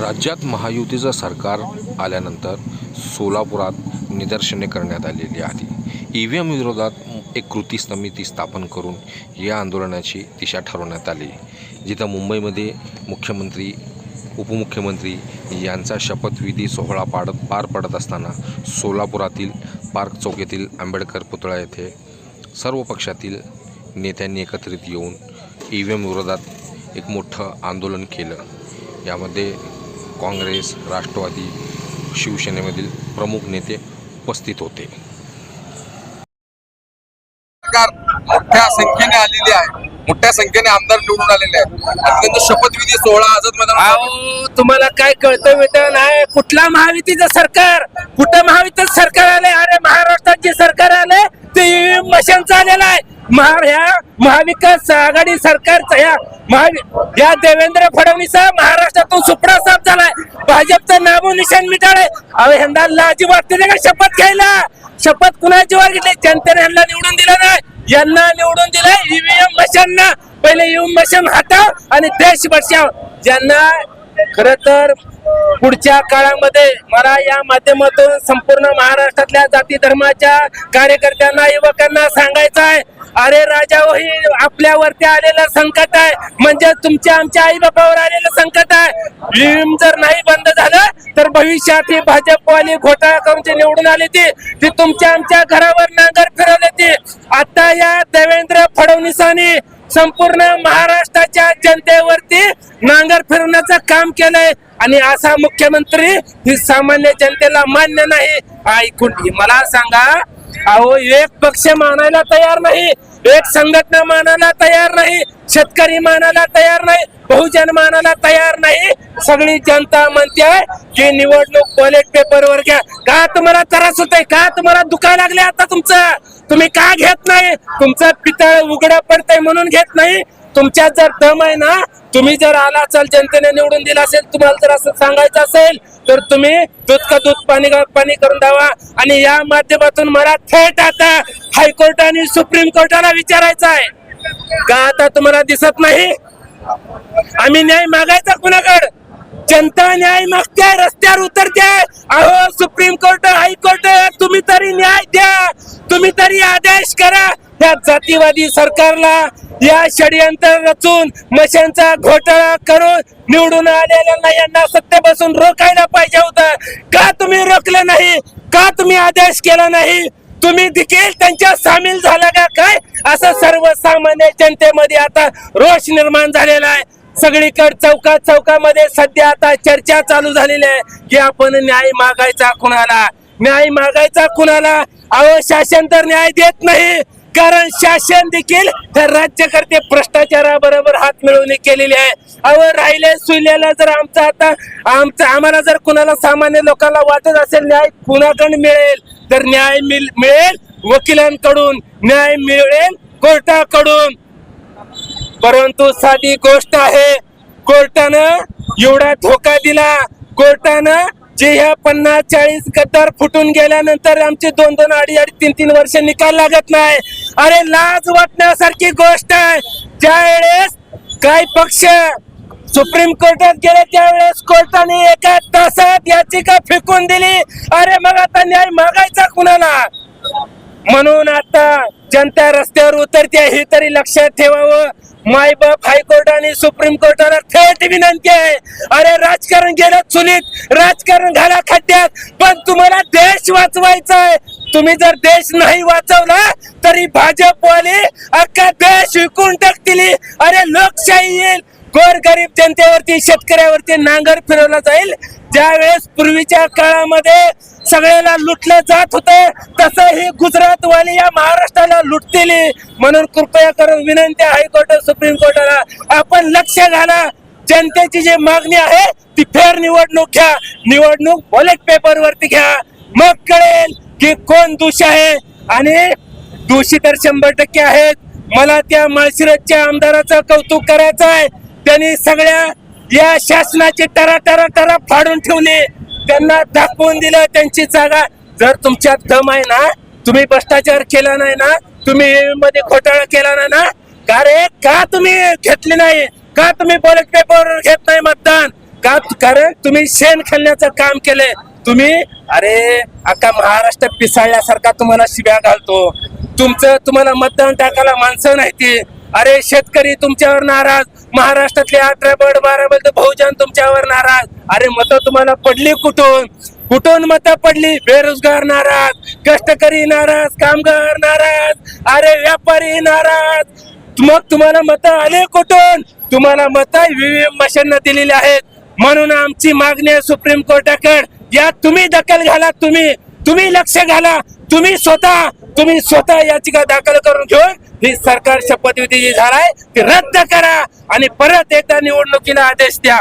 राज्यात महायुतीचं सरकार आल्यानंतर सोलापुरात निदर्शने करण्यात आलेली आहे ई व्ही एम विरोधात एक कृती समिती स्थापन करून या आंदोलनाची दिशा ठरवण्यात आली. जिथं मुंबईमध्ये मुख्यमंत्री उपमुख्यमंत्री यांचा शपथविधी सोहळा पाडत पार पडत असताना सोलापुरातील पार्क चौक येथील आंबेडकर पुतळा येथे सर्व पक्षातील नेत्यांनी एकत्रित येऊन ई व्ही एम विरोधात एक मोठं आंदोलन केलं. यामध्ये काँग्रेस राष्ट्रवादी शिवसेनेमधील प्रमुख नेते उपस्थित होते. सरकार मोठ्या संख्येने आलेली आहे. मोठ्या संख्येने आमदार निवडून आलेले आहेत. आणि त्यांचा शपथविधी सोहळा आझाद मैदानात अहो तुम्हाला काय कळतं मिळतं नाही कुठला महायुतीचं सरकार? कुठं महायुतीचं सरकार आले अरे महाराष्ट्रात जे सरकार ते मशन चाललेलं आहे. महार ह्या महाविकास आघाडी सरकारचा या महावि या देवेंद्र फडणवीस महाराष्ट्रातून सुपडा साफ झालाय. भाजपचं नामो निशाण मिटाळे अहो ह्यांना लाजी वाटते का शपथ घ्यायला? शपथ कुणाची वर घेतली? जनतेने ह्यांना निवडून दिलं नाही. यांना निवडून दिलं ईव्हीएम मशांना पहिले ईव्हीएम मशीन हटाव आणि देश बचाव ज्यांना खर तर पुढच्या काळामध्ये मला या माध्यमातून संपूर्ण महाराष्ट्रातल्या जाती धर्माच्या कार्यकर्त्यांना युवकांना सांगायचं आहे. अरे राजा ही आपल्यावरती आलेलं संकट आहे. म्हणजे तुमच्या आमच्या आई बापावर आलेलं संकट आहे. विम जर नाही बंद झालं तर भविष्यात ही भाजपवाली घोटाळा करून जे निवडून आली ती ती तुमच्या आमच्या घरावर नांगर फिरवली ती. आता या देवेंद्र फडणवीसांनी संपूर्ण महाराष्ट्राच्या जनतेवरती नांगर फिरवण्याचं काम केलंय. आणि असा मुख्यमंत्री ही सामान्य जनतेला मान्य नाही. ऐकून मला सांगा अहो एक पक्ष मानायला तयार नाही एक संघटना मानायला तयार नाही शेतकरी मानायला तयार नाही बहुजन मानायला तयार नाही. सगळी जनता म्हणते की निवडणूक कॉलेज पेपर वर घ्या. का तुम्हाला त्रास होतोय? का तुम्हाला दुखायला लागले आता तुमचं? तुम्ही का घेत नाही? तुमचं पितळ उघडं पडतंय म्हणून घेत नाही. तुमच्यात जर दम आहे ना तुम्ही जर आला असाल जनतेने निवडून दिला असेल तुम्हाला जर असं सांगायचं असेल तर तुम्ही दूध का दूध पाणी का पाणी करून द्यावा. आणि या माध्यमातून मला थेट आता हायकोर्ट आणि सुप्रीम कोर्टाला विचारायचं आहे. का आता तुम्हाला दिसत नाही? आम्ही न्याय मागायचा कुणाकड? जनता न्याय मागते रस्त्यावर उतरते. अहो सुप्रीम कोर्ट हायकोर्ट तुम्ही तरी न्याय द्या. तुम्ही तरी आदेश करा. या जातीवादी सरकारला या षडयंत्र रचून मशांचा घोटाळा करून निवडून आलेल्यांना यांना सत्य बसून रोखायला पाहिजे होतं. का तुम्ही रोखलं नाही? का तुम्ही आदेश केला नाही? तुम्ही देखील त्यांच्या सामील झाला का काय? असं सर्वसामान्य जनतेमध्ये आता रोष निर्माण झालेला आहे. सगळीकडे चौका चौकामध्ये सध्या आता चर्चा चालू झालेली आहे की आपण न्याय मागायचा कुणाला? न्याय मागायचा कुणाला? अहो शासन तर न्याय देत नाही. कारण शासन देखील राज्यकर्ते भ्रष्टाचाराबरोबर हात मिळवणी केलेली आहे. अहो राहिले सुल्याला जर आमचा आता आमचा आम्हाला जर कुणाला सामान्य लोकांना वाटत असेल न्याय कुणाकडून मिळेल तर न्याय मिल- मिळेल वकिलांकडून न्याय मिळेल कोर्टाकडून. परंतु साधी गोष्ट आहे कोर्टानं एवढा धोका दिला कोर्टानं जे ह्या पन्नास चाळीस गद्दार फुटून गेल्यानंतर आमचे दोन दोन अडी अडी तीन तीन वर्ष निकाल लागत नाही. अरे लाज वाटण्यासारखी गोष्ट आहे. ज्यावेळेस काही पक्ष सुप्रीम कोर्टात गेले त्यावेळेस कोर्टाने एका तासात याचिका फेकून दिली. अरे मग आता न्याय मागायचा कुणाला? म्हणून आता जनता रस्त्यावर उतरते हे तरी लक्षात ठेवावं. मायबाप हायकोर्ट आणि सुप्रीम कोर्टाला थेट विनंती आहे. अरे राजकारण गेलं चुलीत राजकारण घाला खड्ड्यात पण तुम्हाला देश वाचवायचा आहे. तुम्ही जर देश नाही वाचवला तरी भाजपवाले अख्खा देश विकून टाकतील. अरे लोकशाही येईल. गोर गरीब जनतेवरती शेतकऱ्यावरती नांगर फिरवला जाईल. ज्यावेळेस पूर्वीच्या काळामध्ये सगळ्याला लुटलं जात होतं तसं ही गुजरात वाली या महाराष्ट्राला लुटतील. म्हणून कृपया करून विनंती हायकोर्ट सुप्रीम कोर्टाला आपण लक्ष घाला. जनतेची जी मागणी आहे ती फेर निवडणूक घ्या. निवडणूक बॉलेट पेपर वरती घ्या. मग कळेल की कोण दोषी आहे आणि दोषी तर शंभर टक्के आहेत. मला त्या माळशिरसच्या आमदाराचं कौतुक करायचं आहे. त्यांनी सगळ्या या शासनाची टरा टरा टरा फाडून ठेवली. त्यांना दाखवून दिलं त्यांची जागा. जर तुमच्यात दम आहे ना तुम्ही भ्रष्टाचार केला नाही ना तुम्ही मध्ये घोटाळा केला नाही ना का रे का तुम्ही घेतले नाही? का तुम्ही बॉलेट पेपर घेत नाही मतदान? का कारण तुम्ही शेण खाल्ण्याचं काम केलंय. तुम्ही अरे अख्खा महाराष्ट्र पिसाळल्यासारखा तुम्हाला शिव्या घालतो. तुमचं तुम्हाला मतदान टाकायला माणसं नाही ती. अरे शेतकरी तुमच्यावर नाराज. महाराष्ट्रातले अठरा बड बारा बड बहुजन तुमच्यावर नाराज. अरे मत तुम्हाला पडली कुठून? कुठून मत पडली? बेरोजगार नाराज. कष्टकरी नाराज. कामगार नाराज. अरे व्यापारी नाराज. मग तुम्हाला मत आले कुठून? तुम्हाला मत विविध मशीन दिलेली आहेत. म्हणून आमची मागणी आहे सुप्रीम कोर्टाकडे. या तुम्ही दखल घाला तुम्ही तुम्ही लक्ष घाला तुम्ही स्वतः तुम्ही स्वतः याचिका दाखल करून घेऊन ही सरकार शपथविधी जी झालाय ती रद्द करा आणि परत एकदा निवडणुकीला आदेश द्या.